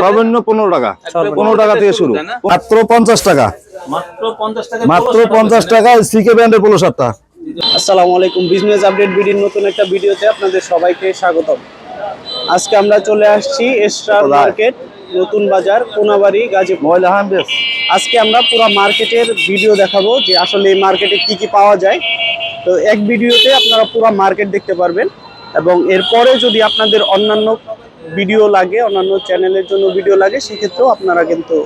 সর্বনিম্ন পনেরো টাকা। পনেরো টাকা থেকে শুরু। মাত্র পঞ্চাশ টাকা। মাত্র পঞ্চাশ টাকা মাত্র পঞ্চাশ টাকা সিকে ব্যান্ডের পোলো শার্টটা আসসালামু আলাইকুম বিজনেস আপডেট ভিডিওর নতুন একটা ভিডিওতে আপনাদের সবাইকে স্বাগতম। আজকে আমরা চলে আসছি এস্টার মার্কেট নতুন বাজার কোনাবাড়ি গাজীপুর। আজকে আমরা পুরো মার্কেটের ভিডিও দেখাবো যে আসলে এই মার্কেটে কি কি পাওয়া যায়। তো এক ভিডিওতে আপনারা পুরো মার্কেট দেখতে পারবেন এবং এরপরে যদি আপনাদের অন্যান্য ভিডিও লাগে অন্যান্য চ্যানেলের জন্য ভিডিও লাগে সেক্ষেত্রেও আপনারা কিন্তু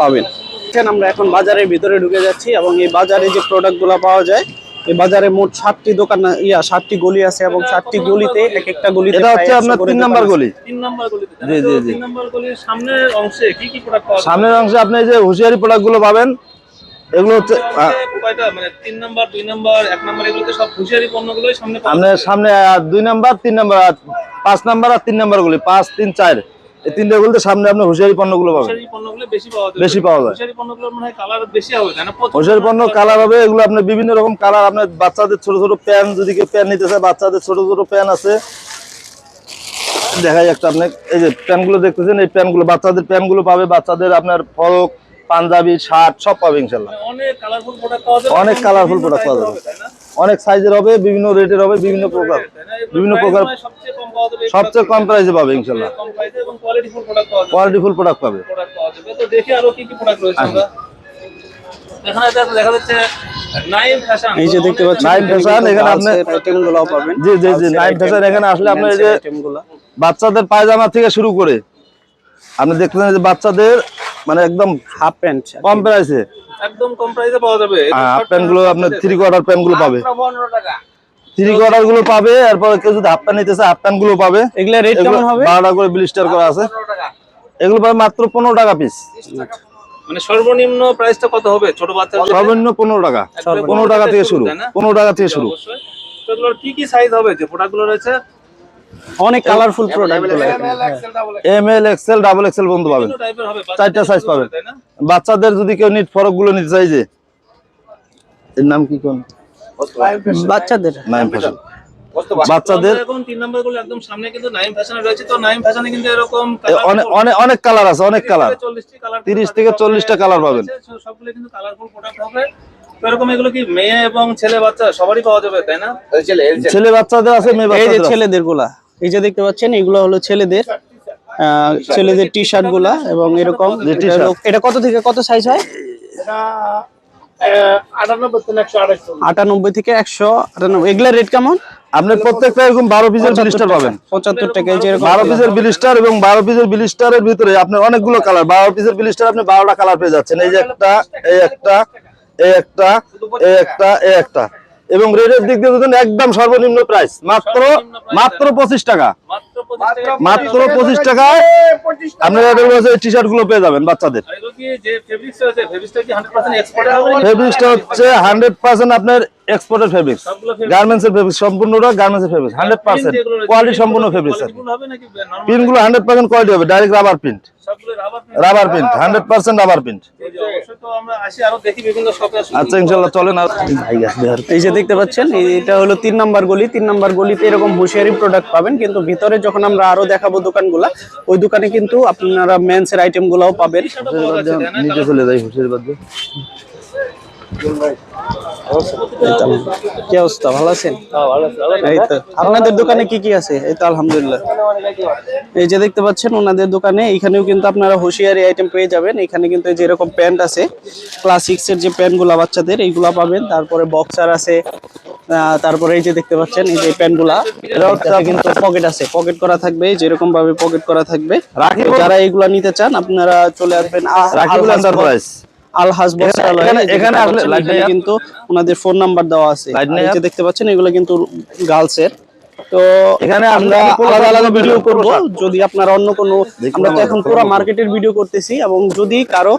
পাবেন। দেখেন, আমরা এখন বাজারের ভিতরে ঢুকে যাচ্ছি এবং এই বাজারে যে প্রোডাক্টগুলো পাওয়া যায় এই বাজারে মোট সাতটি দোকান ইয়া সাতটি গলি আছে এবং সাতটি গলিতে এক একটা গলিতে এটা হচ্ছে আপনার তিন নাম্বার গলি। তিন নম্বর গলিতে। জি, জি, জি। তিন নম্বর গলির সামনের অংশে কি কি প্রোডাক্ট পাওয়া যায়? সামনের অংশে আপনি যে হুঁশিয়ারি প্রোডাক্টগুলো পাবেন এগুলো হচ্ছে কয়টা? মানে নাম্বার দুই নাম্বার এক নাম্বার এগুলোতে সব হুঁশিয়ারি পণ্যগুলোই সামনে আপনার সামনে আহ, দুই নাম্বার তিন নাম্বার আর পাঁচ নাম্বার আর তিন নাম্বার গুলি পাঁচ তিন চার। এই তিনটে গুলিতে সামনে আপনি হুঁশিয়ারি পণ্যগুলো পাবেন। হুঁশিয়ারি পণ্যগুলো বেশি পাওয়া যায় বেশি পাওয়া যায়। হুঁশিয়ারি পণ্যগুলো মনে কালার বেশি হবে তাই হুঁশিয়ারি পণ্য কালার হবে এগুলো আপনার বিভিন্ন রকম কালার আপনার বাচ্চাদের ছোট ছোট প্যান যদি কেউ প্যান নিতে চায় বাচ্চাদের ছোট ছোট প্যান আছে। দেখাই একটা আপনি এই যে প্যানগুলো দেখতেছেন এই প্যানগুলো বাচ্চাদের প্যানগুলো পাবে বাচ্চাদের আপনার ফরক পাঞ্জাবি শার্ট সব পাবে ইনশাল্লাহ অনেক কালারফুল প্রোডাক্ট পাওয়া যাবে। অনেক সাইজের হবে বিভিন্ন রেটের হবে বিভিন্ন প্রকার বিভিন্ন প্রকার- সবচেয়ে কম প্রাইসে পাবে ইনশাল্লাহ কম প্রাইসে এবং কোয়ালিটিফুল প্রোডাক্ট পাওয়া যাবে। কোয়ালিটিফুল প্রোডাক্ট পাবে। প্রোডাক্ট পাওয়া যাবে। তো দেখি আরও কি কি প্রোডাক্ট রয়েছে আমরা। এখানে দেখা- দেখা যাচ্ছে নাইম ফ্যাশন এই যে দেখতে পাচ্ছেন এখানে আপনি- আইটেমগুলো পাবেন জি, জি, এখানে আসলে এই যে- বাচ্চাদের পায়জামা থেকে শুরু করে আপনি দেখতেছেন যে বাচ্চাদের মানে একদম হাফ প্যান্ট কম প্রাইসে একদম কম প্রাইসে পাওয়া যাবে। হাফ প্যান্টগুলো আপনার থ্রি কোয়ার্টার প্যান্টগুলো পাবে। থ্রি কোয়ার্টারগুলো পাবে এরপর কেউ যদি হাফ প্যান্ট নিতে চায় হাফ প্যান্টগুলো পাবে। এগুলা রেট কেমন হবে? বারোটা করে ব্লিস্টার করা আছে। এগুলো পাবে মাত্র পনেরো টাকা পিস মানে সর্বনিম্ন প্রাইসটা কত হবে ছোট বাচ্চার জন্য? সর্বনিম্ন পনেরো টাকা। একদম পনেরো টাকা থেকে শুরু। তাই না? পনেরো টাকা থেকে শুরু। তো কি কি সাইজ হবে? যে প্রোডাক্টগুলো রয়েছে অনেক colourful product M L XL double XL বন্ধু পাবেন। বিভিন্ন টাইপের হবে চারটা size পাবেন। বাচ্চাদের যদি কেউ নিট ফরকগুলো নিতে চাই যে এর নাম কি কোন? বাচ্চাদের। নাইম ফ্যাশন বাচ্চাদের আমরা এখন তিন নাম্বারগুলো একদম সামনে কিন্তু নাইম ফ্যাশনে রয়েছে। তো নাইম ফ্যাশনে কিন্তু এরকম অনেক অনেক অনেক কালার আছে অনেক কালার 40 টি কালার 30 থেকে 40 টা colour পাবেন। সবগুলো কিন্তু কালারফুল প্রোডাক্ট হবে। তো এরকম এগুলো কি মেয়ে এবং ছেলে বাচ্চা সবারই পাওয়া যাবে তাই না? ছেলে বাচ্চাদের আছে মেয়ে এই যে ছেলেদেরগুলা এই যে দেখতে পাচ্ছেন এগুলো হলো ছেলেদের ছেলেদের টি শার্টগুলা এবং এরকম এটা কত থেকে কত সাইজ হয়? আটানব্বই থেকে একশো আটানব্বই এগুলা রেট কেমন? আপনি প্রত্যেকটা এরকম বারো পিসের ব্লিস্টার পাবেন। পঁচাত্তর টাকা এই যে বারো পিসের ব্লিস্টার এবং বারো পিসের ব্লিস্টারের ভিতরে আপনার অনেকগুলো কালার বারো পিসের ব্লিস্টার আপনি বারোটা কালার পেয়ে যাচ্ছেন। এই যে একটা এই একটা এই একটা এই একটা এই একটা। এবং রেটের দিক দিয়ে একদম সর্বনিম্ন প্রাইস মাত্র মাত্র পঁচিশ টাকা। মাত্র 25 পঁচিশ টাকায় আপনারা টি শার্টগুলো পেয়ে যাবেন বাচ্চাদের। আর এগুলো কি যে ফেব্রিক্স রয়েছে ফেব্রিক্সটা কি 100% এক্সপোর্টেড হবে? নাকি? ফেব্রিক্সটা হচ্ছে হান্ড্রেড পার্সেন্ট আপনার এক্সপোর্টেড ফেব্রিক্স? গার্মেন্টস এর ফেব্রিক্স সম্পূর্ণটা গার্মেন্টস এর ফেব্রিক্স হান্ড্রেড পার্সেন্ট কোয়ালিটি সম্পূর্ণ ফেব্রিক্স? পিনগুলো হান্ড্রেড পার্সেন্ট কোয়ালিটি হবে direct rubber print rubber rubber print hundred percent rubber print অবশ্যই তো আমরা আসি আরও দেখি বিভিন্ন শপে আসি আচ্ছা ইনশাল্লাহ চলেন আর এই যে দেখতে পাচ্ছেন এটা হলো তিন নাম্বার গলি। তিন নাম্বার গলিতে এরকম হুঁশিয়ারি প্রোডাক্ট পাবেন কিন্তু ভিতরে যখন আমরা আরও দেখাবো দোকানগুলা ওই দোকানে কিন্তু আপনারা মেন্স এর আইটেম গুলাও পাবেন? নিচে চলে। কি অবস্থা? ভালো আছেন? এই তো। আপনাদের দোকানে কি কি আছে? এই তো আলহামদুলিল্লাহ। এই যে দেখতে পাচ্ছেন ওনাদের দোকানে এখানেও কিন্তু আপনারা হুঁশিয়ারি আইটেম পেয়ে যাবেন। এখানে কিন্তু এই প্যান্ট আছে ক্লাসিক্স যে প্যান্ট বাচ্চাদের এইগুলা পাবেন। তারপরে বক্সার আছে তারপরে এই যে দেখতে পাচ্ছেন এই যে প্যান্টগুলা কিন্তু পকেট আছে। পকেট করা থাকবে যেরকম ভাবে পকেট করা থাকবে। যারা এইগুলা নিতে চান আপনারা চলে আসবেন আলহাজ বস্ত্রালয় এখানে- আসলে? কিন্তু ওনাদের ফোন নাম্বার দেওয়া আছে? দেখতে পাচ্ছেন এগুলো কিন্তু গার্লস এর তো এখানে আমরা আলাদা আলাদা ভিডিও করব যদি আপনারা অন্য কোনো আমরা তো এখন পুরো। মার্কেটের ভিডিও করতেছি এবং যদি কারও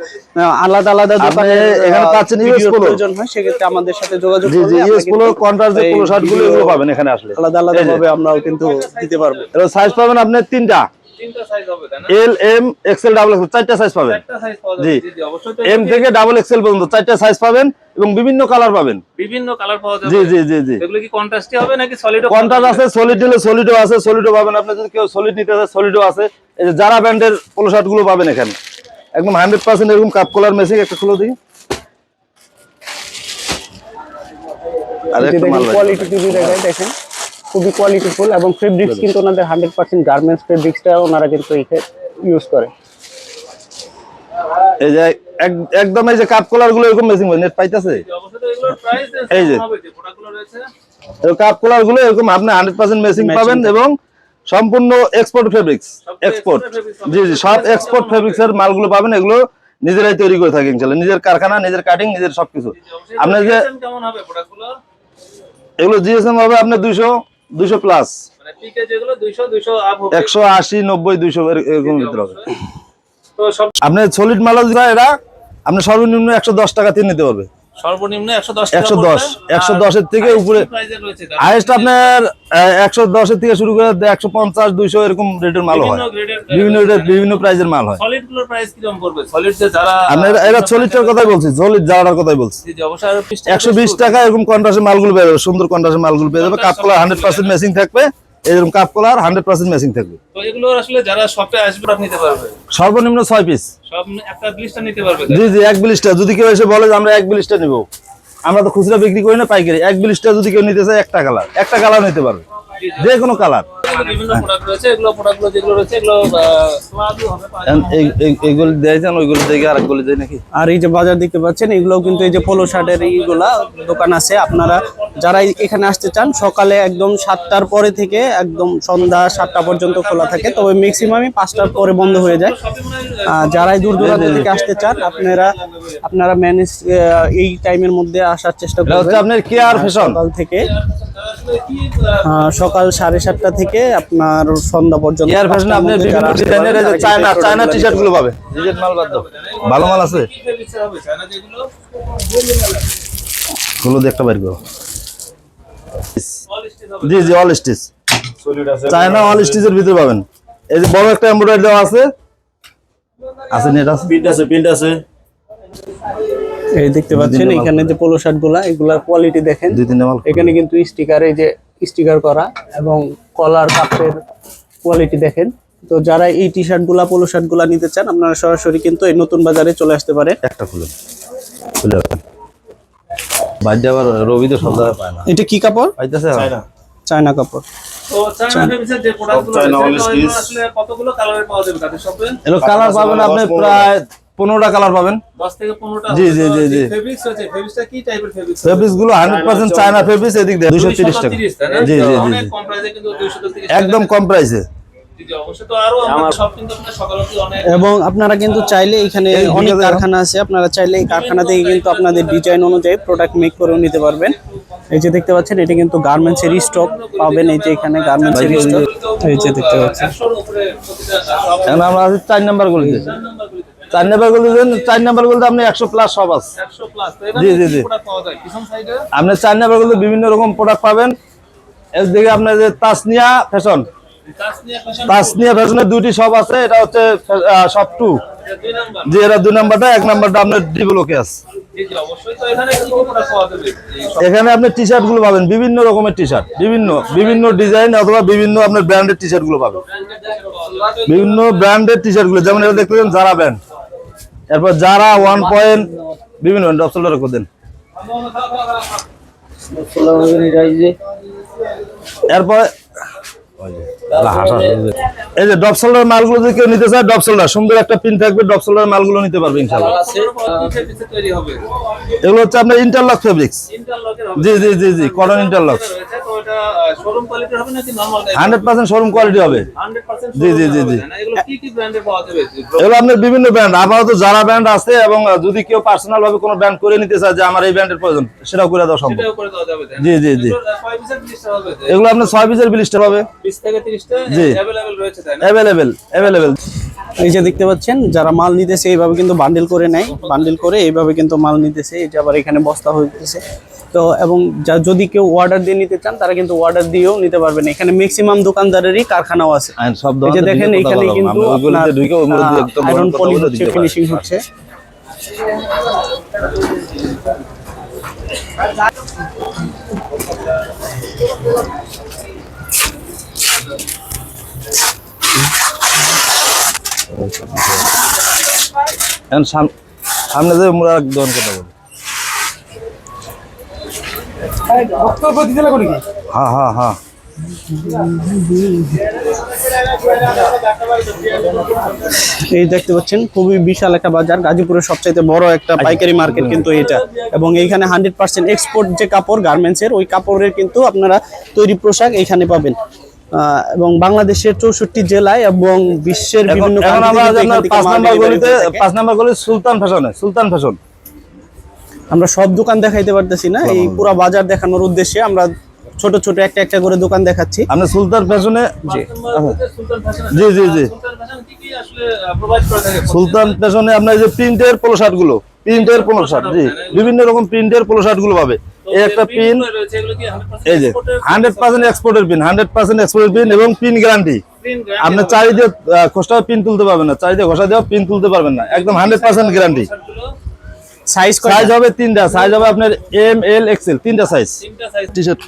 আলাদা আলাদা দোকানে এখানে পাচ্ছেন US polo। প্রয়োজন হয় সেক্ষেত্রে আমাদের সাথে যোগাযোগ ইউএস পোলো কন্ট্রাস্ট যে পোলো শার্টগুলো video এগুলো পাবেন এখানে আসলে আলাদা আলাদা ভাবে আমরাও কিন্তু দিতে পারব এর সাইজ পাবেন আপনি তিনটা তিনটা সাইজ হবে তাই না? L M XL double XL চারটা সাইজ পাবেন। চারটা সাইজ পাওয়া জি। যাবে জি। জি অবশ্যই তো এম থেকে ডাবল এক্সেল পর্যন্ত চারটা সাইজ পাবেন এবং বিভিন্ন কালার পাবেন। বিভিন্ন কালার পাওয়া যাবে। জি জি জি জি। এগুলো কি কন্ট্রাস্টে হবে নাকি সলিড কন্ট্রাস্ট আছে সলিড নিলে সলিডও আছে সলিডও পাবেন। আপনি যদি কেউ সলিড নিতে চান সলিডও আছে। এই যে যারা ব্র্যান্ডের পোলো শার্টগুলো পাবেন এখানে। একদম হান্ড্রেড পার্সেন্ট এরকম কাপ কলার মেসিং একটা খুলে দিই আর একটা মাল কোয়ালিটি দেখেন দেখেন। খুবই কোয়ালিটিফুল এবং ফেব্রিক্স কিন্তু ওনাদের হান্ড্রেড পার্সেন্ট গার্মেন্টস ফেব্রিক্সটা ওনারা কিন্তু ইউজ করে। এই যে একদম এই যে কাপ কলারগুলো এরকম মেসিং নেট পাইতেছে? এই যে। কাপ কলারগুলো এরকম আপনি হান্ড্রেড পার্সেন্ট মেসিং পাবেন এবং সম্পূর্ণ export fabrics export G G সব এক্সপোর্ট ফেব্রিক্স এর মালগুলো পাবেন এগুলো নিজেরাই তৈরি করে থাকে ইনশাল্লাহ। নিজের কারখানা নিজের কাটিং নিজের সবকিছু। আপনার যে এগুলো জিএসএম হবে আপনার দুইশো দুইশো প্লাস মানে পিকে যেগুলো 200 200 আপ হবে। একশো আশি নব্বই দুইশো এরকম ভিতরে হবে। আপনার সলিড মাল এরা আপনি সর্বনিম্ন একশো দশ টাকা তিন নিতে পারবে। সর্বনিম্ন 110 টাকা 110 110 এর থেকে উপরে- হাইয়েস্ট আপনার থেকে শুরু করে একশো পঞ্চাশ দুইশো এরকম রেটের মাল হয়। বিভিন্ন বিভিন্ন প্রাইজের মাল হয়। সলিডগুলোর প্রাইস কীরকম পড়বে? সলিড যে যারা আপনার এরা সলিডটার কথাই বলছি সলিড জারাটার কথাই বলছি। জি, জি, অবশ্যই আরও 20 টাকা একশো বিশ টাকা এরকম কন্ট্রাস্টের মালগুলো পেয়ে যাবে সুন্দর কন্ট্রাস্টের মালগুলো পেয়ে যাবে cup collar hundred percent matching থাকবে। এরকম cup collar hundred percent machine থাকবে। তো এগুলো আসলে যারা শপে আসবে তারা নিতে পারবে? সর্বনিম্ন ছয় পিস সব একটা লিস্টটা নিতে পারবে জি জি এক বিলিশটা যদি কেউ এসে বলে যে আমরা এক বিলিশটা নিব আমরা তো খুচরা বিক্রি করি না পাইকারি। এক বিলিশটা যদি কেউ নিতে চায় একটা কালার একটা কালার নিতে পারবে। যে কোনো কালার। এগুলো দেয় যান ওইগুলো দেখে আর একগুলো দেয় নাকি? আর এই যে বাজার দেখতে পাচ্ছেন এগুলোও কিন্তু এই যে পোলো শার্টের এইগুলা দোকান আছে। আপনারা যারা এখানে আসতে চান সকালে একদম সাতটার পরে থেকে একদম সন্ধ্যা সাতটা পর্যন্ত খোলা থাকে। তবে ম্যাক্সিমামই পাঁচটার পরে বন্ধ হয়ে যায়। যারাই দূর দূরান্ত থেকে আসতে চান আপনারা আপনারা ম্যানেজ এই টাইমের মধ্যে আসার চেষ্টা করবেন। আপনার কেয়ার ফ্যাশন সকাল থেকে সকাল সাড়ে সাতটা থেকে আপনার সন্ধ্যা পর্যন্ত আপনি বিভিন্ন ডিজাইনের চায়না চায়না এই টি শার্টগুলো পাবে। ডিজাইন মাল বাদ দাও। ভালো মাল আছে? গুলো জি জি অল স্টিচ চায়না অল স্টিচের ভিতরে পাবেন। এই যে বড় একটা এমব্রয়ডারি দেওয়া আছে। আছে নেট আছে? প্রিন্ট আছে প্রিন্ট আছে। এই দেখতে পাচ্ছেন এখানে যে পোলো শার্টগুলা এগুলার কোয়ালিটি দেখেন। এখানে কিন্তু স্টিকার এই যে স্টিকার করা এবং কলার কাপের কোয়ালিটি দেখেন। তো যারা এই টি শার্টগুলা পোলো শার্টগুলা নিতে চান আপনারা সরাসরি কিন্তু এই নতুন বাজারে চলে আসতে পারেন। একটা খুলে খুলে রাখেন বাদ আবার রবি তো সব জায়গায় পায় না। এটা কি কাপড়? পাইতেছে চায়না। কাপড়। চায়না। কালারে পাওয়া যাবে তাদের শপে এগুলো কালার পাবেন আপনি প্রায় পনেরোটা কালার পাবেন। 10 থেকে 15টা জি, জি, জি, জি। ফেব্রিক্স আছে ফেব্রিক্সটা কি টাইপের ফেব্রিক্স ফেব্রিক্সগুলো হান্ড্রেড পার্সেন্ট চায়না ফেব্রিক্স এদিক দিয়ে দুশো তিরিশ টাকা। জি জি জি অনেক জি। কম প্রাইসে কিন্তু 230 একদম কম প্রাইসে এবং আপনারা কিন্তু চাইলে এখানে অনেক কারখানা আছে আপনারা চাইলে এই কারখানা থেকে কিন্তু আপনাদের ডিজাইন অনুযায়ী প্রোডাক্ট মেক করেও নিতে পারবেন। এই যে দেখতে পাচ্ছেন এটা কিন্তু গার্মেন্টস এর স্টক পাবেন এই যে এখানে গার্মেন্টস এর স্টক এই যে দেখতে পাচ্ছেন। 100 এর উপরে প্রতিটা shop এখন আমরা আছি চার নাম্বার গুলিতে। চার নাম্বার গলিতে চার নাম্বার গলিতে আপনি একশো প্লাস সব আছে। 100 প্লাস তো জি, জি, জি। আপনি চার নাম্বার গলিতে বিভিন্ন রকম প্রোডাক্ট পাবেন। এদিকে আপনার যে তাসনিয়া ফ্যাশন তাসনিয়া ফ্যাশনের দুটি শপ আছে এটা হচ্ছে শপ টু যে এটা দুই নাম্বারটা এক নাম্বারটা আপনার ডিভেলকে আছে। জি জি এখানে সব আপনি টি শার্টগুলো পাবেন বিভিন্ন রকমের টি শার্ট বিভিন্ন বিভিন্ন ডিজাইন অথবা বিভিন্ন আপনার ব্র্যান্ডের টি শার্টগুলো পাবেন। বিভিন্ন ব্র্যান্ডের টি শার্টগুলো যেমন এটা দেখতে জারা ব্র্যান্ড এরপর যারা ওয়ান পয়েন্ট বিভিন্ন দেন। এরপর এই যে মালগুলো যদি কেউ নিতে চায় সুন্দর একটা থাকবে মালগুলো নিতে এগুলো হচ্ছে আপনার ইন্টারলক ফেব্রিক্স জি জি জি জি কটন ইন্টারলক রয়েছে তো এটা শোরুম কোয়ালিটির হবে নাকি normal type hundred percent showroom quality হবে 100% জি, জি, জি, জি। এগুলো কি কি ব্র্যান্ডের পাওয়া যাবে এগুলো আপনার বিভিন্ন ব্র্যান্ড আপাতত যারা ব্র্যান্ড আছে এবং যদি কেউ পার্সোনাল ভাবে কোনো ব্র্যান্ড করে নিতে চায় যে আমার এই ব্র্যান্ডের প্রয়োজন সেটাও করে দেওয়া সম্ভব সেটাও করে দেওয়া যাবে তাই না? জি, জি, জি। এগুলোর কয় পিসের লিস্ট হবে এগুলো আপনার ছয় পিসের বিলিশটা পাবে 20 থেকে 30 টা জি। अवेलेबल রয়েছে তাই না অ্যাভেলেবেল অ্যাভেলেবেল এই যে দেখতে পাচ্ছেন যারা মাল নিতেছে এইভাবে কিন্তু বান্ডিল করে নেয় বান্ডিল করে এইভাবে কিন্তু মাল নিতেছে এই যে আবার এখানে বস্তা হইতেছে তো এবং যা- যদি কেউ অর্ডার দিয়ে নিতে চান তারা কিন্তু অর্ডার দিয়েও নিতে পারবেন। এখানে ম্যাক্সিমাম দোকানদারেরই কারখানাও আছে। সব এই যে দেখেন এখানে কিন্তু আমরা আয়রন পলি হচ্ছে ফিনিশিং হচ্ছে। এখন সামনে যে মোরা এক দোকান কথা বলি হ্যাঁ হ্যাঁ হ্যাঁ। এই দেখতে পাচ্ছেন খুবই বিশাল একটা বাজার। গাজীপুরের সবচাইতে বড় একটা পাইকারি মার্কেট কিন্তু এটা। এবং এইখানে হান্ড্রেড পার্সেন্ট এক্সপোর্ট যে কাপড় গার্মেন্টসের ওই কাপড়ের কিন্তু আপনারা তৈরি পোশাক এইখানে পাবেন। আহ, এবং বাংলাদেশের চৌষট্টি জেলায় এবং বিশ্বের বিভিন্ন এখন এখান পাঁচ মাল নাম্বার গলিতে পাঁচ নাম্বার গলি সুলতান ফ্যাশনে সুলতান ফ্যাশন আমরা সব দোকান দেখাইতে পারতেছি না। এই পুরো বাজার দেখানোর উদ্দেশ্যে আমরা ছোট ছোট একটা একটা করে দোকান দেখাচ্ছি। আপনি সুলতান ফ্যাশনে সুলতান জি, জি, জি। সুলতান ফ্যাশন কি কি আসলে প্রোভাইড করে থাকে সুলতান ফ্যাশনে আপনার এই যে প্রিন্টের পোলো শার্টগুলো প্রিন্টের পোলো শার্ট জি। বিভিন্ন রকম প্রিন্টের পোলো শার্টগুলো পাবে। এই একটা পিন রয়েছে এগুলো কি 100% এই যে হান্ড্রেড পার্সেন্ট এক্সপোর্টের পিন হান্ড্রেড পার্সেন্ট এক্সপোর্টের পিন এবং পিন গ্যারান্টি print আপনি চারিদিকে খোসটা পিন তুলতে পারবেন না চারিদিকে ঘষা দেওয়া পিন তুলতে পারবেন না। একদম hundred percent guarantee size size হবে তিনটা। সাইজ হবে আপনার এম এল এক্সেল তিনটা সাইজ তিনটা সাইজ টি শার্ট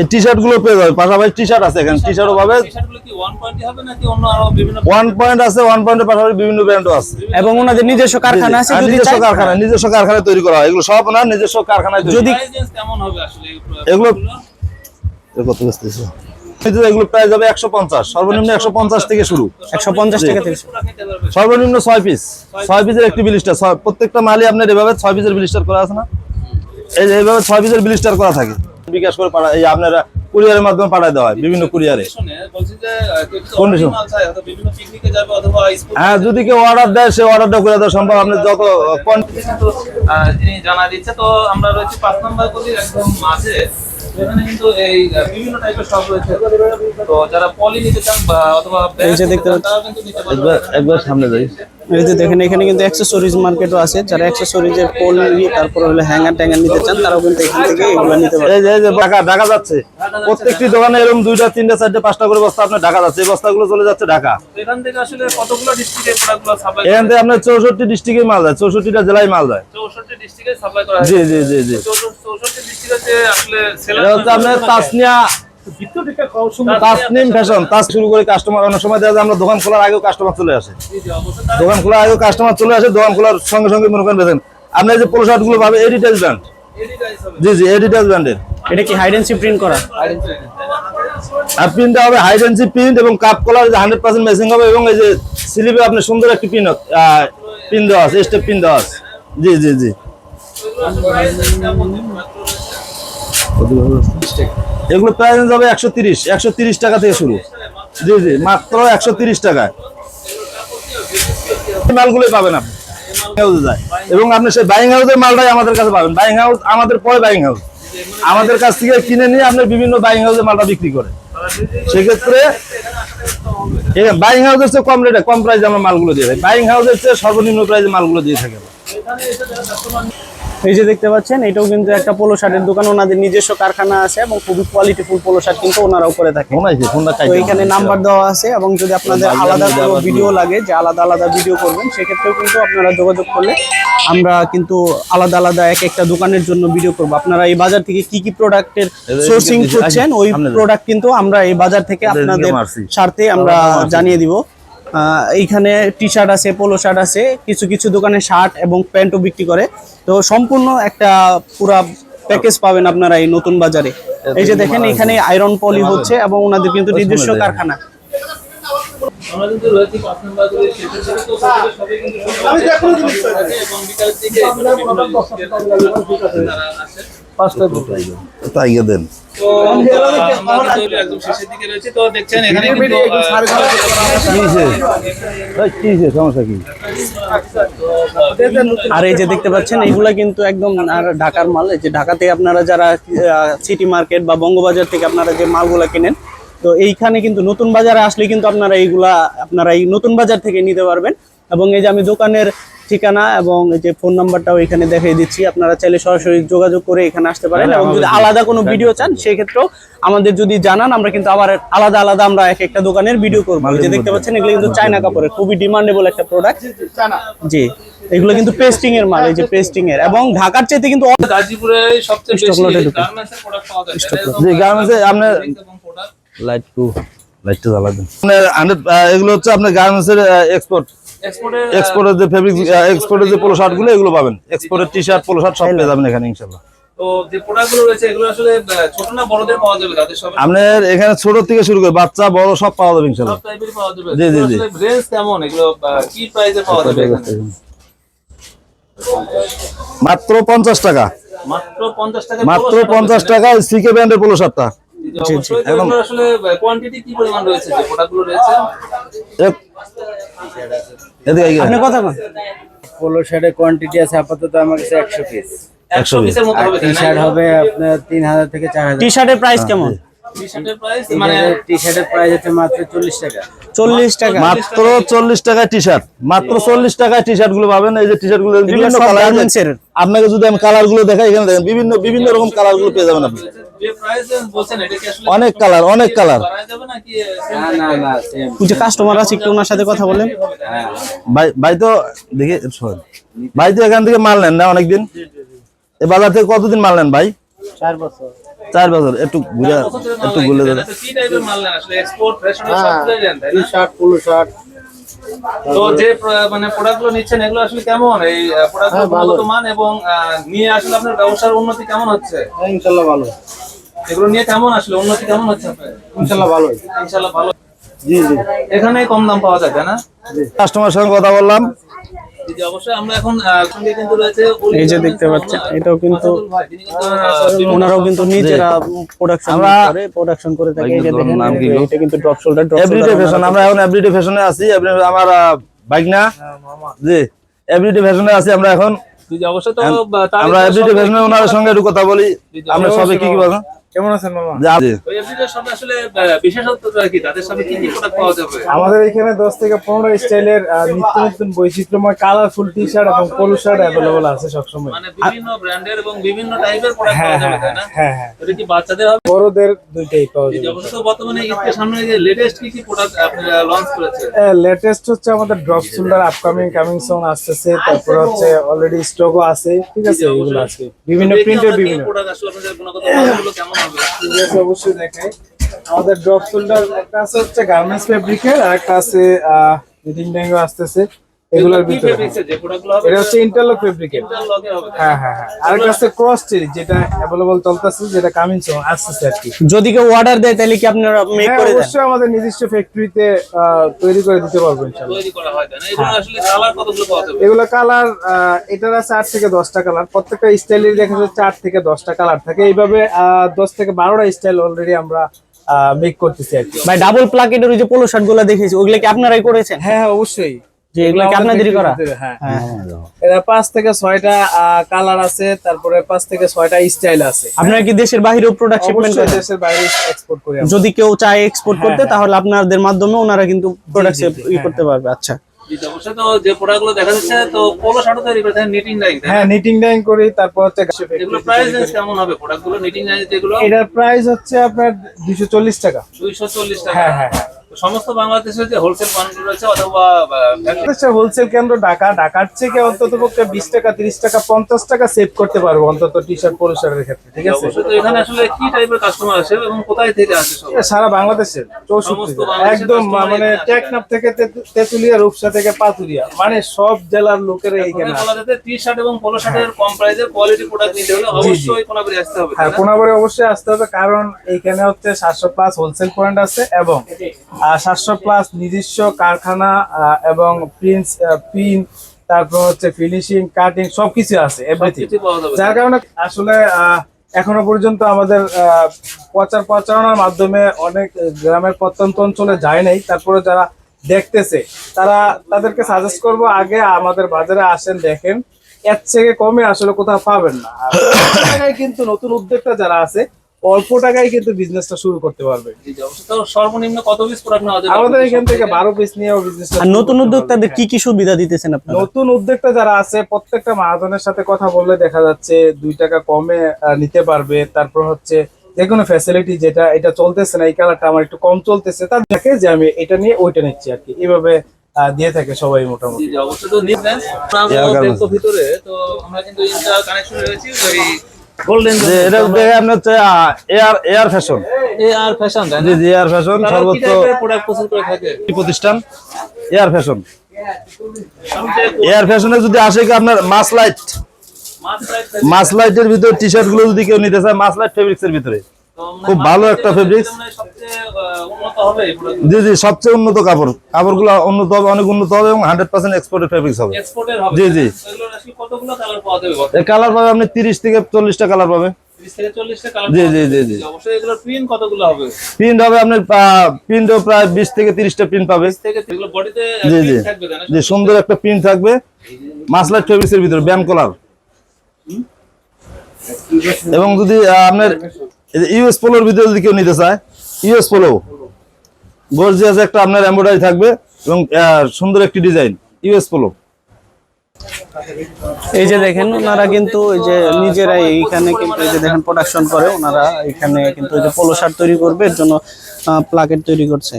এই টি শার্টগুলো পেয়ে যাবে পাশাপাশি টি শার্ট আছে এখানে। টি শার্টও পাবে টি-শার্টগুলো কি 1 হবে নাকি অন্য আরও বিভিন্ন ওয়ান পয়েন্ট আছে ওয়ান পয়েন্টের পাশাপাশি বিভিন্ন ব্র্যান্ডও আছে। এবং ওনাদের নিজস্ব কারখানা আছে যদি নিজস্ব কারখানা নিজস্ব কারখানায় তৈরি করা হয়। এগুলো সব না নিজস্ব কারখানায় যদি- প্রাইস কেমন হবে আসলে এই এগুলো- কত বেচতেছে? এগুলো প্রাইস হবে একশো পঞ্চাশ। সর্বনিম্ন একশো পঞ্চাশ। থেকে শুরু। একশো পঞ্চাশ থেকে সর্বনিম্ন ছয় পিস। ছয় পিসের একটি বিলিস্টার। প্রত্যেকটা মালই আপনার এভাবে ছয় পিসের বিলিস্টার করা আছে না? এই এইভাবে ছয় পিসের বিলিস্টার করা থাকে। বিকাশ করে এই আপনারা কুরিয়ারের মাধ্যমে পাঠায় দেওয়া হয় বিভিন্ন কুরিয়ারে। যাবে হ্যাঁ যদি কেউ অর্ডার দেয় সে অর্ডারটা করে দেওয়া সম্ভব। আপনি যত জানা দিচ্ছে তো আমরা রয়েছি পাঁচ নম্বর গলির একদম মাঝে। এখানে কিন্তু এই আহ, বিভিন্ন টাইপের শপ রয়েছে। তো যারা পলি নিতে চান বা অথবা এই যে দেখতে চান, পাচ্ছেন। তারাও কিন্তু নিতে পারবে। একবার একবার সামনে যাই। এই যে দেখেন এখানে কিন্তু অ্যাক্সেসরিজ মার্কেটও আছে। যারা অ্যাক্সেসরিজের পোল নিয়ে তারপর হলো হ্যাঙ্গার ট্যাঙ্গার নিতে চান তারাও কিন্তু এখান থেকে এগুলো নিতে পারবে এই যে ঢাকা ঢাকা যাচ্ছে। প্রত্যেকটি দোকানে এরকম দুইটা তিনটা চারটা পাঁচটা করে বস্তা আপনার ঢাকা যাচ্ছে। এই বস্তাগুলো চলে যাচ্ছে ঢাকা। এখান থেকে আসলে কতগুলো ডিস্ট্রিক্টে প্রোডাক্টগুলো সাপ্লাই এখান থেকে আপনার চৌষট্টি ডিস্ট্রিক্টে মাল যায় চৌষট্টিটা জেলায় মাল যায়। চৌষট্টি ডিস্ট্রিক্টে সাপ্লাই করা হয় জি জি জি। জি এটা হচ্ছে আপনার তাসনিয়া তাসনিম ফ্যাশন তাস শুরু করে কাস্টমার অনেক সময় দেখা যায় আমরা দোকান খোলার আগেও কাস্টমার চলে আসে। দোকান খোলার আগেও কাস্টমার চলে আসে দোকান খোলার সঙ্গে সঙ্গে মনে করেন বেছেন আপনি যে পোলো শার্টগুলো পাবে এডিটাইজ ব্র্যান্ড জি জি ব্র্যান্ডের এটা কি হাইডেন্সি প্রিন্ট করা? আর প্রিন্টটা হবে হাইডেন্সি প্রিন্ট এবং cup collar hundred percent matching হবে এবং এই যে স্লিপে আপনি সুন্দর একটি পিন পিন দেওয়া আছে স্টেপ পিন দেওয়া আছে। জি জি জি। এগুলো প্রাইস হবে একশো তিরিশ একশো তিরিশ টাকা থেকে শুরু। জি জি, মাত্র একশো তিরিশ টাকায়। মালগুলোই পাবেন আপনি। হাউসে যায়। এবং আপনি সেই বাইং হাউসের মালটাই আমাদের কাছে পাবেন। বাইং হাউস আমাদের পরে বাইং হাউস আমাদের কাছ থেকে কিনে নিয়ে আপনার বিভিন্ন বাইং হাউসে মালটা বিক্রি করে সেক্ষেত্রে বাইং হাউসের চেয়ে কম রেটে কম প্রাইসে আমরা মালগুলো দিয়ে থাকি। বাইং হাউসের চেয়ে সর্বনিম্ন প্রাইসে মালগুলো দিয়ে থাকি। এই যে দেখতে পাচ্ছেন এটাও কিন্তু একটা পোলো শার্টের দোকান। ওনাদের নিজস্ব কারখানা আছে এবং খুবই কোয়ালিটিফুল পোলো শার্ট কিন্তু ওনারাও করে থাকে। তো এখানে নাম্বার দেওয়া আছে এবং যদি আপনাদের আলাদা কোনো ভিডিও লাগে যে আলাদা আলাদা ভিডিও করবেন সেক্ষেত্রেও কিন্তু আপনারা যোগাযোগ করলে আমরা কিন্তু আলাদা আলাদা এক একটা দোকানের জন্য ভিডিও করব। আপনারা এই বাজার থেকে কি কি প্রোডাক্টের সোর্সিং করছেন ওই প্রোডাক্ট কিন্তু আমরা এই বাজার থেকে আপনাদের। স্বার্থে আমরা জানিয়ে দিব। এইখানে টি শার্ট আছে পোলো শার্ট আছে কিছু কিছু দোকানে শার্ট এবং প্যান্টও বিক্রি করে। তো সম্পূর্ণ একটা পুরা প্যাকেজ পাবেন আপনারা এই নতুন বাজারে। এই যে দেখেন এখানে আয়রন পলি হচ্ছে এবং ওনাদের কিন্তু নিজস্ব কারখানা। আমরা দেন। আর এই যে দেখতে পাচ্ছেন এইগুলা কিন্তু একদম আর ঢাকার মাল। এই যে ঢাকাতে আপনারা যারা সিটি মার্কেট বা বঙ্গবাজার থেকে আপনারা যে মালগুলা কেনেন তো এইখানে কিন্তু নতুন বাজারে আসলে কিন্তু আপনারা এইগুলা আপনারা এই নতুন বাজার থেকে নিতে পারবেন। এবং এই যে আমি দোকানের ঠিকানা এবং এই যে ফোন নাম্বারটাও এখানে দেখিয়ে দিচ্ছি। আপনারা চাইলে সরাসরি যোগাযোগ করে এখানে আসতে পারেন এবং যদি আলাদা কোনো ভিডিও চান সেই ক্ষেত্রেও আমাদের যদি জানান আমরা কিন্তু আবার আলাদা আলাদা আমরা এক একটা দোকানের ভিডিও করব। যে দেখতে পাচ্ছেন এগুলো কিন্তু চায়না কাপড়ের খুবই ডিমান্ডেবল একটা প্রোডাক্ট জি এগুলো কিন্তু পেস্টিং এর মাল এই যে পেস্টিং এর। এবং ঢাকার চাইতে কিন্তু গাজীপুরে সবচেয়ে বেশি এ প্রোডাক্ট পাওয়া যায়। জি, এ আপনার- light to light to then এগুলো হচ্ছে আপনার গার্মেন্টস এর এক্সপোর্ট এক্সপোর্টের এক্সপোর্টের যে ফেব্রিক এক্সপোর্টের যে পোলো শার্টগুলো এগুলো পাবেন। এক্সপোর্টের টি শার্ট পোলো শার্ট সব পেয়ে যাবেন এখানে ইনশাল্লাহ। তো যে প্রোডাক্টগুলো রয়েছে এগুলো আসলে আহ, ছোট না বড়দের পাওয়া যাবে? তাদের সব আপনার এখানে ছোট থেকে শুরু করে বাচ্চা বড় সব পাওয়া যাবে ইনশাল্লাহ। সব টাইপের পাওয়া যাবে। জি, জি, জি। কেমন এগুলো কি প্রাইসে পাওয়া যাবে মাত্র পঞ্চাশ টাকা। মাত্র 50 টাকা মাত্র পঞ্চাশ টাকা সিকে ব্র্যান্ডের পোলো শার্টটা আসলে কোয়ান্টিটি কি পরিমাণ রয়েছে? যে প্রোডাক্ট রয়েছে? এক- এদিকে এগিয়ে আপনি কথা বলেন পোলো শার্টের কোয়ান্টিটি আছে আপাতত আমার কাছে একশো পিস 100 পিসের মতো হবে টি শার্ট হবে আপনার তিন হাজার থেকে চার হাজার। টি শার্টের প্রাইস কেমন? মানে মাত্র চল্লিশ টাকা। মাত্র চল্লিশ টাকায় টি শার্ট মাত্র চল্লিশ টাকায় টি শার্টগুলো পাবেন। এই যে টি শার্টগুলো বিভিন্ন কালার আপনাকে যদি আমি কালারগুলো দেখাই এখানে দেখেন বিভিন্ন বিভিন্ন রকম কালারগুলো পেয়ে যাবেন আপনি। যে প্রাইস বলছেন এটা কি আসলে অনেক কালার অনেক কালার বাড়ায় যাবে নাকি না না না সেম ওই যে কাস্টমার আছে একটু ওনার সাথে কথা বলেন। ভাই ভাই তো দেখে ভাই তো এখান থেকে মাল নেন না অনেকদিন? এ বাজার থেকে কতদিন মাল নেন ভাই? চার বছর। চার বছর একটু ঘুরে একটু ঘুরে দেন কি টাইপের মাল নেন আসলে? এক্সপোর্ট ফ্যাশনের সব কিছু দেন তাই টি না? শার্ট পোলো শার্ট তো যে মানে প্রোডাক্টগুলো নিচ্ছেন এগুলো আসলে কেমন? এই প্রোডাক্ট হ্যাঁ, মান এবং নিয়ে আসলে আপনার ব্যবসার উন্নতি কেমন হচ্ছে? ইনশাল্লাহ ভালো। এগুলো নিয়ে কেমন আসলে? উন্নতি কেমন হচ্ছে আপনার? ইনশাল্লাহ ভালো। ইনশাআল্লাহ ভালো। জি জি। এখানে কম দাম পাওয়া যায় না? কাস্টমার সঙ্গে কথা বললাম। জি, জি, অবশ্যই। আমরা এখন আহ, সঙ্গে কিন্তু রয়েছে এই যে দেখতে পাচ্ছেন, এটাও কিন্তু- ভাই, তিনি কিন্তু, আহ, বিভিন্ন- ওনারাও কিন্তু নিজেরা প্রোডাকশন করে প্রোডাকশন করে থাকে। এই যে দেখেন কি এটা কিন্তু drop shoulder drop everyday fashion আমরা এখন এভরিডে ফ্যাশনে আছি। আমার বাইক না জি এভরিডে ফ্যাশনে আছি আমরা এখন। আমরা এভরিডে ফ্যাশনে ওনার সঙ্গে একটু কথা বলি। আমরা সবে কি কি বলেন কেমন আছেন মামা? আসলে কি তাদের সামনে কি কি প্রোডাক্ট পাওয়া যাবে? আমাদের এখানে দশ থেকে পনেরো স্টাইলের নিত্য নতুন বৈচিত্র্যময় কালারফুল টি শার্ট এবং পোলো শার্ট অ্যাভেলেবল আছে সবসময়। মানে বিভিন্ন ব্র্যান্ডের এবং বিভিন্ন টাইপের প্রোডাক্ট হ্যাঁ পাওয়া যাবে হ্যাঁ তাই না? হ্যাঁ হ্যাঁ। এটা কি বাচ্চাদের হবে? বড়দের দুইটাই পাওয়া এই যে যাবে। বর্তমানে ঈদের সামনে যে লেটেস্ট কি কি প্রোডাক্ট আপনারা লঞ্চ করেছে লেটেস্ট হচ্ছে আমাদের drop shoulder upcoming coming song আসতেছে তারপরে হচ্ছে অলরেডি স্টকও আছে ঠিক আছে এগুলো আছে। বিভিন্ন প্রিন্টের বিভিন্ন। প্রোডাক্ট আসলে আপনাদের গুণগত মানগুলো কেমন অবশ্যই আমাদের ড্রপ শোল্ডার একটা আছে হচ্ছে গার্মেন্টস ফেব্রিকের আর একটা আছে নিটিং ড্যাঙ্গো আসতেছে। এগুলোর ভিতরে। এটা হচ্ছে ইন্টারলক ফেব্রিকের হ্যাঁ হ্যাঁ হ্যাঁ। আর ক্রস যেটা অ্যাভেলেবল চলতেছে যেটা কামিং সং আসতেছে আর কি। যদি কেউ অর্ডার দেয় তাহলে কি আপনারা মেক হ্যাঁ করে দেন? অবশ্যই আমাদের নিজস্ব ফ্যাক্টরিতে তৈরি করে দিতে পারব ইনশাল্লাহ তৈরি করা হয় না এগুলো আসলে কালার কতগুলো পাওয়া যাবে? এগুলো কালার এটার আছে আট থেকে দশটা কালার প্রত্যেকটা স্টাইলের দেখা যাচ্ছে চার থেকে দশটা কালার থাকে। এইভাবে আহ, দশ থেকে বারোটা স্টাইল অলরেডি আমরা মেক করতেছি আর কি। ভাই ডাবল প্লাকেটের ওই যে পোলো শার্টগুলো দেখেছি ওগুলো কি আপনারাই করেছেন? হ্যাঁ হ্যাঁ অবশ্যই। যে এগুলো কি আপনাদেরই করা? হ্যাঁ। হ্যাঁ। পাঁচ থেকে ছয়টা কালার আছে তারপরে পাঁচ থেকে ছয়টা স্টাইল আছে। আপনারা কি দেশের বাইরেও প্রোডাক্ট শিপমেন্ট করেন? দেশের বাইরে এক্সপোর্ট করি যদি কেউ চায় এক্সপোর্ট হ্যাঁ, করতে তাহলে আপনাদের মাধ্যমে ওনারা কিন্তু প্রোডাক্ট ই করতে পারবে আচ্ছা। তো অবশ্যই তো দেখা যাচ্ছে তো পোলো শার্টও তৈরি করে নিটিং ডাইং হ্যাঁ নিটিং করি তারপর হচ্ছে এগুলো প্রাইস রেঞ্জ কেমন হবে? প্রোডাক্টগুলো নিটিং ডাইং যেগুলো? এটার প্রাইস হচ্ছে আপনার দুশো চল্লিশ টাকা। দুইশো চল্লিশ টাকা। হ্যাঁ হ্যাঁ। সমস্ত বাংলাদেশের যে হোলসেল পয়েন্টগুলো রয়েছে অথবা হোলসেল কেন্দ্র ঢাকা ঢাকার থেকে অন্তত পক্ষে বিশ টাকা তিরিশ টাকা পঞ্চাশ টাকা সেভ করতে পারব অন্তত টি শার্ট পোলো ক্ষেত্রে ঠিক আছে? এখানে আসলে কি টাইপের কাস্টমার আসে এবং কোথায় থেকে আসে সারা বাংলাদেশের চৌষট্টি একদম মানে টেকনাফ থেকে তেতু- তেতুলিয়া রূপসা থেকে পাতুরিয়া মানে সব জেলার লোকেরা এইখানে টি শার্ট এবং পোলো শার্টের কম প্রাইসের কোয়ালিটি প্রোডাক্ট নিতে হলে অবশ্যই কোনাবাড়ি আসতে হবে হ্যাঁ না? অবশ্যই আসতে হবে কারণ এইখানে হচ্ছে সাতশো প্লাস হোলসেল পয়েন্ট আছে এবং সাতশো প্লাস নিজস্ব কারখানা এবং প্রিন্স প্রিন্ট তারপর হচ্ছে ফিনিশিং কাটিং সবকিছু আছে এভরিথিং যার কারণে আসলে এখনও পর্যন্ত আমাদের প্রচার প্রচারণার মাধ্যমে অনেক গ্রামের প্রত্যন্ত অঞ্চলে যায় নাই। তারপরে যারা দেখতেছে তারা তাদেরকে সাজেস্ট করব আগে আমাদের বাজারে আসেন দেখেন। এর থেকে কমে আসলে কোথাও পাবেন না। কিন্তু নতুন উদ্যোক্তা যারা আছে অল্প টাকায় কিন্তু বিজনেসটা শুরু করতে পারবে। সর্বনিম্ন কত পিস প্রোডাক্ট নেওয়া যাবে আমাদের এখান থেকে বারো পিস নিয়েও বিজনেস আর নতুন উদ্যোক্তাদের কি কি সুবিধা দিতেছেন আপনারা? নতুন উদ্যোক্তা যারা আছে প্রত্যেকটা মাহাজনের সাথে কথা বললে দেখা যাচ্ছে দুই টাকা কমে আহ, নিতে পারবে। তারপর হচ্ছে যে কোনো ফ্যাসিলিটি যেটা এটা চলতেছে না এই কালারটা আমার একটু কম চলতেছে তার দেখে যে আমি এটা নিয়ে ওইটা নিচ্ছি আর কি। এইভাবে আহ, দিয়ে থাকে সবাই মোটামুটি। অবশ্যই। তো. ভিতরে। তো আমরা কিন্তু ইন্টার কানেকশন রয়েছে ওই গোল্ডেন এটা দেখে আপনার হচ্ছে এয়ার এয়ার ফ্যাশন এ ফ্যাশন জি জি এয়ার ফ্যাশন সর্বোচ্চ প্রোডাক্ট প্রস্তুত করে থাকে? প্রতিষ্ঠান এয়ার ফ্যাশন এয়ার ফ্যাশনে যদি আসে কি আপনার মাস লাইট মাস লাইটের ভিতরে টি শার্টগুলো যদি কেউ নিতে চায় মাস লাইট ফেব্রিক্স এর ভিতরে। খুব ভালো একটা প্রোডাক্ট জি জি সবচেয়ে উন্নত কাপড়। কাপড়গুলো উন্নত হবে অনেক উন্নত হবে এবং হান্ড্রেড পার্সেন্ট এক্সপোর্টেড ফেব্রিক্স হবে। জি, জি। আসলে কতগুলো কালার পাবে আপনি তিরিশ থেকে চল্লিশটা কালার পাবে। 30 থেকে 40 টা কালার জি, জি, জি, জি। প্রিন্ট হবে? আপনার প্রিন্টও প্রায় বিশ থেকে তিরিশটা প্রিন্ট পাবে। জি জি। জি সুন্দর একটা প্রিন্ট থাকবে। ফেব্রিক্স ভিতরে ব্যান কলার এবং যদি আপনার ইউএস পোলোর ভিতরে যদি কেউ নিতে চায় ইউএস পোলো। গর্জিয়াস একটা আপনার এমব্রয়ডারি থাকবে এবং আহ, সুন্দর একটি ডিজাইন ইউএস পোলো। এই যে দেখেন ওনারা কিন্তু এই যে নিজেরাই এইখানে কিন্তু এই যে দেখেন প্রোডাকশন করে ওনারা এখানে কিন্তু এই যে পোলো শার্ট তৈরি করবে এর জন্য প্লাকেট তৈরি করছে।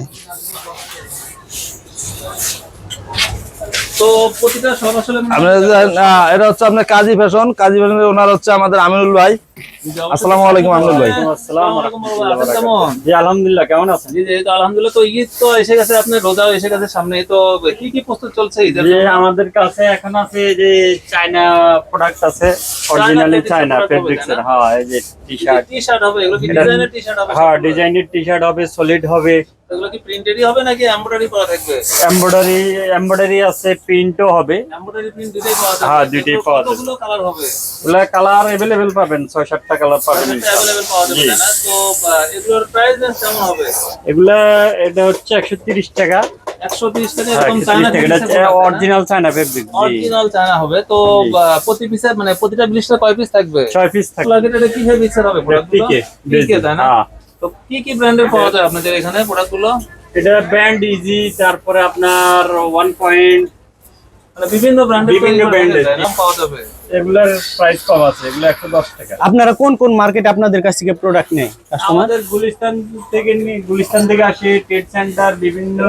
এটা হচ্ছে আপনার কাজী ফ্যাশন কাজী ফ্যাশন ওনার হচ্ছে আমাদের আমিনুল ভাই। আসসালামু আলাইকুম আমিনুল ভাই আসসালামু আলাইকুম আছেন কেমন জি আলহামদুলিল্লাহ কেমন আছেন জি জি তো আলহামদুলিল্লাহ তো ঈদ তো এসে গেছে আপনার রোজাও এসে গেছে সামনে তো কি কি প্রস্তুত চলছে ঈদের যে জন্য? আমাদের কাছে এখন আছে যে চায়না প্রোডাক্ট আছে অরিজিনালি fabrics এর চায়না product হবে, ফেব্রিক্স এর তাই না? হ্যাঁ এই যে টি শার্ট টি শার্ট হবে এগুলো কি এটা- ডিজাইনের টি শার্ট হবে হ্যাঁ ডিজাইনের টি শার্ট হবে সলিড হবে এগুলো কি প্রিন্টেডই হবে নাকি এমব্রয়ডারি করা থাকবে এমব্রয়ডারি এমব্রয়ডারি আছে প্রিন্টও হবে এমব্রয়ডারি প্রিন্ট দুটোই পাওয়া যাবে হ্যাঁ, দুইটাই এগুলো পাওয়া যাবে। কতগুলো কালার হবে ওগুলা কালার अवेलेबल পাবেন ছয় পাবেন এগুলা এটা হচ্ছে একশো তিরিশ টাকা। 130 টাকা হ্যাঁ, এরকম 130 চায়না টাকা original China fabric original China হবে তো প্রতি পিসে মানে প্রতিটা ব্লিস্টার কয় পিস থাকবে? ছয় পিস কি হবে তাই না? হ্যাঁ। তো কি কি ব্র্যান্ডের পাওয়া যায় আপনাদের এখানে প্রোডাক্টগুলো এটা ব্যান্ড ইজি তারপরে আপনার ওয়ান পয়েন্ট মানে বিভিন্ন ব্র্যান্ডের বিভিন্ন পাওয়া যাবে। এগুলার প্রাইস কম আছে এগুলো একশো দশ টাকা। আপনারা কোন কোন মার্কেটে আপনাদের কাছ থেকে প্রোডাক্ট নেয় আমাদের গুলিস্তান থেকে নিয়ে গুলিস্তান থেকে আসে ট্রেড সেন্টার বিভিন্ন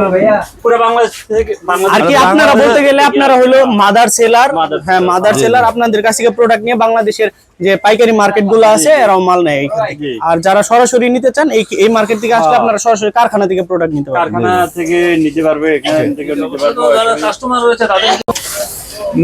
পুরো বাংলাদেশ থেকে আর কি আপনারা বলতে গেলে আপনারা হলো মাদার সেলার হ্যাঁ মাদার সেলার আপনাদের কাছ থেকে প্রোডাক্ট নিয়ে বাংলাদেশের যে পাইকারি মার্কেটগুলো আছে এরাও মাল নেয়। আর যারা সরাসরি নিতে চান এই এই মার্কেট থেকে আসলে হ্যাঁ। আপনারা সরাসরি কারখানা থেকে প্রোডাক্ট নিতে পারবেন। কারখানা থেকে নিতে পারবে এখান থেকে নিতে পারবে। কাস্টমার রয়েছে তাদের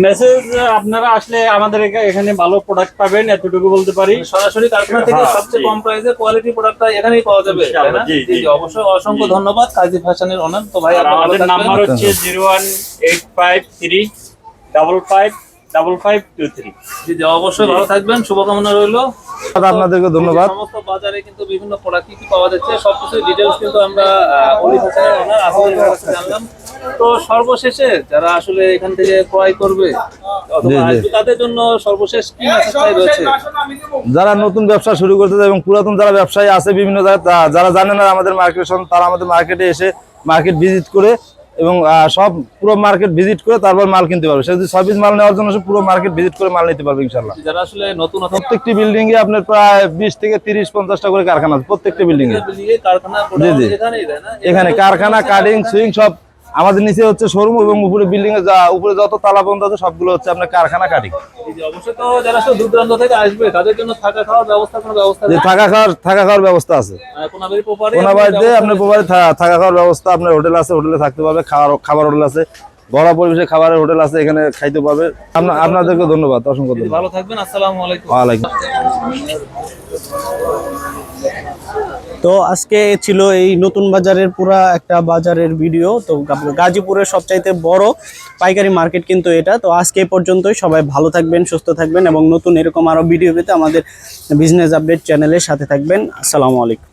মেসেজ আপনারা আসলে আমাদের এখানে ভালো প্রোডাক্ট পাবেন এতটুকু বলতে পারি। সরাসরি কারখানা থেকে হ্যাঁ, সবচেয়ে কম প্রাইসে কোয়ালিটি প্রোডাক্টটা এখানেই পাওয়া যাবে জি, অবশ্যই অসংখ্য ধন্যবাদ কাজী ফ্যাশনের ওনার তো ভাই আমাদের। নাম্বার হচ্ছে zero one eight five three double five double five two three জি জি অবশ্যই ভালো থাকবেন শুভকামনা রইল। আপনাদেরকে ধন্যবাদ। সমস্ত বাজারে কিন্তু বিভিন্ন প্রোডাক্ট কি কি পাওয়া যাচ্ছে সবকিছু ডিটেলস কিন্তু আমরা ওনার আসলে জানলাম। তো সর্বশেষে যারা আসলে এখান থেকে ক্রয় করবে তাদের জন্য সর্বশেষ কি মেসেজটাই রয়েছে? যারা নতুন ব্যবসা শুরু করতে চায় এবং পুরাতন যারা ব্যবসায়ী আছে বিভিন্ন জায়গায় যারা জানে না আমাদের মার্কেট তারা আমাদের মার্কেটে এসে মার্কেট ভিজিট করে এবং সব পুরো মার্কেট ভিজিট করে তারপর মাল কিনতে পারবে। সে যদি সার্ভিস মাল নেওয়ার জন্য সে পুরো মার্কেট ভিজিট করে মাল নিতে পারবে ইনশাল্লাহ যারা আসলে নতুন প্রত্যেকটি বিল্ডিং এ আপনার প্রায় বিশ থেকে তিরিশ পঞ্চাশটা করে কারখানা আছে প্রত্যেকটি বিল্ডিং এ। জি, জি। এখানে কারখানা কাটিং সুইং সব আমাদের নিচে হচ্ছে শোরুম এবং উপরে বিল্ডিং এ যা উপরে যত তালা বন্ধ আছে সবগুলো হচ্ছে আপনার কারখানা কাটিং অবশ্যই তো যারা দূর দূরান্ত থেকে আসবে তাদের জন্য থাকা খাওয়ার ব্যবস্থা কোনো ব্যবস্থা নেই? থাকা খাওয়ার থাকা খাওয়ার ব্যবস্থা আছে। কোনাবাড়িতে আপনার থাকা খাওয়ার ব্যবস্থা আপনার হোটেল আছে হোটেলে থাকতে পারবে খাওয়ার খাবার হোটেল আছে। ঘরোয়া পরিবেশে খাবারের হোটেল আছে এখানে খাইতে পারবে। আপনা- আপনাদেরকে ধন্যবাদ অসংখ্য ধন্যবাদ ভালো থাকবেন আসসালামু আলাইকুম। ওয়ালাইকুম। তো আজকে ছিল এই নতুন বাজারের পুরা একটা বাজারের ভিডিও। তো গাজীপুরের সবচাইতে বড় পাইকারি মার্কেট কিন্তু এটা। তো আজকে এই পর্যন্তই সবাই ভালো থাকবেন সুস্থ থাকবেন এবং নতুন এরকম আরও ভিডিও পেতে আমাদের বিজনেস আপডেট চ্যানেলের সাথে থাকবেন। আসসালামু আলাইকুম।